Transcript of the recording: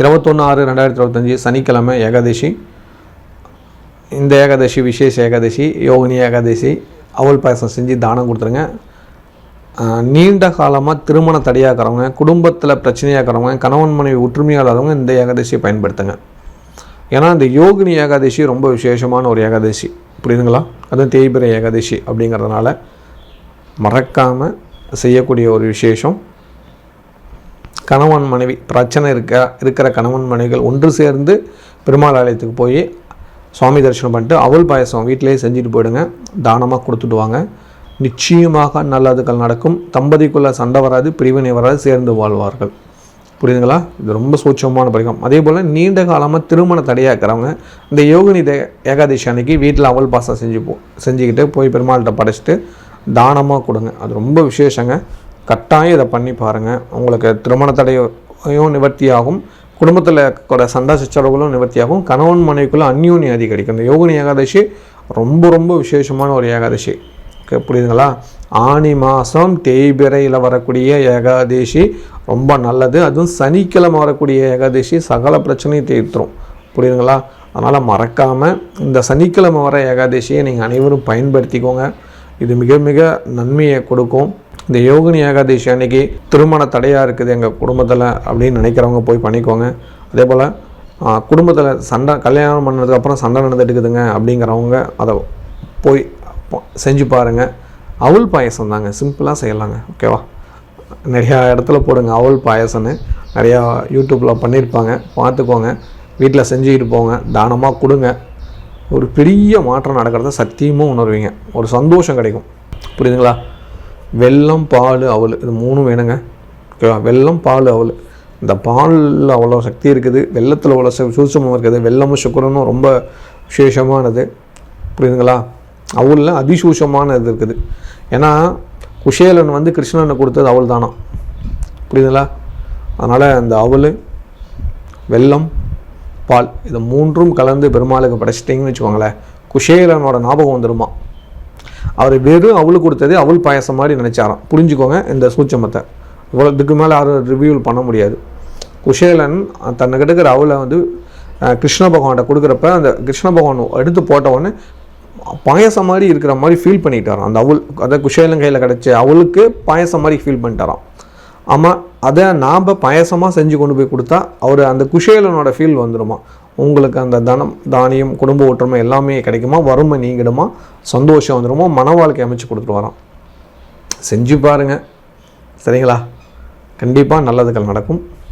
இருபத்தொன்று ஆறு ரெண்டாயிரத்தி இருபத்தஞ்சி சனிக்கிழமை ஏகாதசி. இந்த ஏகாதசி விசேஷ ஏகாதசி யோகினி ஏகாதசி அவல் பாயசம் செஞ்சு தானம் கொடுத்துருங்க. நீண்ட காலமாக திருமண தடையாக்கிறவங்க குடும்பத்தில் பிரச்சனையாக்கிறவங்க கணவன் மனைவி ஒற்றுமையாக இல்லாதவங்க இந்த ஏகாதசியை பயன்படுத்துங்க. ஏன்னா இந்த யோகினி ஏகாதசி ரொம்ப விசேஷமான ஒரு ஏகாதசி. புரியுதுங்களா? அதுவும் தேய்பிரை ஏகாதசி அப்படிங்கிறதுனால மறக்காமல் செய்யக்கூடிய ஒரு விசேஷம். கணவன் மனைவி பிரச்சனை இருக்க இருக்கிற கணவன் மனைவிகள் ஒன்று சேர்ந்து பெருமாள் ஆலயத்துக்கு போய் சுவாமி தரிசனம் பண்ணிட்டு அவள் பாயசம் வீட்டிலேயே செஞ்சுட்டு போயிடுங்க. தானமாக கொடுத்துட்டு வாங்க. நிச்சயமாக நல்லதுகள் நடக்கும். தம்பதிக்குள்ளே சண்டை வராது பிரிவினை வராது சேர்ந்து வாழ்வார்கள். புரியுதுங்களா? இது ரொம்ப சூட்சமான படிக்கம் அதே போல் நீண்ட காலமாக திருமண தடையாக இருக்கிறவங்க இந்த யோகினி தே ஏகாதசி அன்னைக்கு வீட்டில் அவள் பாசம் செஞ்சு போ செஞ்சுக்கிட்டு போய் பெருமாள்கிட்ட படைச்சிட்டு தானமாக கொடுங்க. அது ரொம்ப விசேஷங்க. கட்டாயம் இதை பண்ணி பாருங்கள் உங்களுக்கு திருமண தடையும் நிவர்த்தியாகும். குடும்பத்தில் கூட சண்டை சச்சரவுகளும் நிவர்த்தியாகும். கணவன் மனைவிக்குள்ளே அந்யோன்யம் அதிகரிக்கும். இந்த யோகினி ஏகாதசி ரொம்ப ரொம்ப விசேஷமான ஒரு ஏகாதசி. ஓகே புரியுதுங்களா? ஆனி மாதம் தேய்பிரையில் வரக்கூடிய ஏகாதசி ரொம்ப நல்லது. அதுவும் சனிக்கிழமை வரக்கூடிய ஏகாதசி சகல பிரச்சனையும் தீர்த்துரும். புரியுதுங்களா? அதனால் மறக்காமல் இந்த சனிக்கிழமை வர ஏகாதசியை நீங்கள் அனைவரும் பயன்படுத்திக்கோங்க. இது மிக மிக நன்மையை கொடுக்கும். இந்த யோகினி ஏகாதசி அன்னைக்கு திருமண தடையாக இருக்குது எங்கள் குடும்பத்தில் அப்படின்னு நினைக்கிறவங்க போய் பண்ணிக்கோங்க. அதே போல் குடும்பத்தில் சண்டை கல்யாணம் பண்ணதுக்கப்புறம் சண்டை நடந்துட்டுக்குதுங்க அப்படிங்கிறவங்க அதை போய் செஞ்சு பாருங்கள் அவல் பாயசம் தாங்க சிம்பிளாக செய்யலாங்க ஓகேவா நிறையா இடத்துல போடுங்க அவல் பாயசம்னு. நிறையா யூடியூப்பில் பண்ணியிருப்பாங்க பார்த்துக்கோங்க. வீட்டில் செஞ்சுக்கிட்டு போங்க தானமாக கொடுங்க. ஒரு பெரிய மாற்றம் நடக்கிறத சத்தியமும் உணர்வீங்க. ஒரு சந்தோஷம் கிடைக்கும். புரியுதுங்களா? வெல்லம் பால் அவள் இது மூணும் வேணுங்க. ஓகேவா? வெல்லம் பால் அவல். இந்த பாலில் அவ்வளோ சக்தி இருக்குது. வெள்ளத்தில் அவ்வளோ சு- சூட்சமம் இருக்குது. வெல்லமும் சுக்கரனும் ரொம்ப விசேஷமானது. புரியுதுங்களா? அவலில் அதிசூஷமான இது இருக்குது. ஏன்னா குஷேலன் வந்து கிருஷ்ணனை கொடுத்தது அவள் தானா? புரியுதுங்களா? அதனால் அந்த அவல் வெல்லம் பால் இது மூன்றும் கலந்து பெருமாளுக்கு படைச்சிட்டிங்கன்னு வச்சுக்கோங்களேன். குஷேலனோட ஞாபகம் வந்துருமா? அவர் வெறும் அவளுக்கு கொடுத்தது அவள் பாயசம் மாதிரி நினச்சாராம். புரிஞ்சுக்கோங்க இந்த சூட்சமத்தை. இவ்வளோ இதுக்கு மேலே யாரும் ரிவியூல் பண்ண முடியாது. குஷேலன் தன்னை கிட்டக்கிற அவளை வந்து கிருஷ்ண பகவான்கிட்ட கொடுக்குறப்ப அந்த கிருஷ்ண பகவான் எடுத்து போட்ட உடனே பாயசம் மாதிரி இருக்கிற மாதிரி ஃபீல் பண்ணிட்டாராம். அந்த அவள் அதை குஷேலன் கையில் கிடச்ச அவளுக்கு பாயசம் மாதிரி ஃபீல் பண்ணிட்டாராம். ஆமாம் அதை நாம் பாயசமாக செஞ்சு கொண்டு போய் கொடுத்தா அவர் அந்த குஷேலனோட ஃபீல் வந்துடுமா உங்களுக்கு அந்த தனம் தானியம் குடும்ப ஒற்றுமை எல்லாமே கிடைக்குமா? வறுமை நீங்கிடுமா? சந்தோஷம் வந்துடுமா? மன வாழ்க்கை அமைச்சு கொடுத்துட்டு வரோம் செஞ்சு பாருங்கள் சரிங்களா? கண்டிப்பாக நல்லதுகள் நடக்கும்.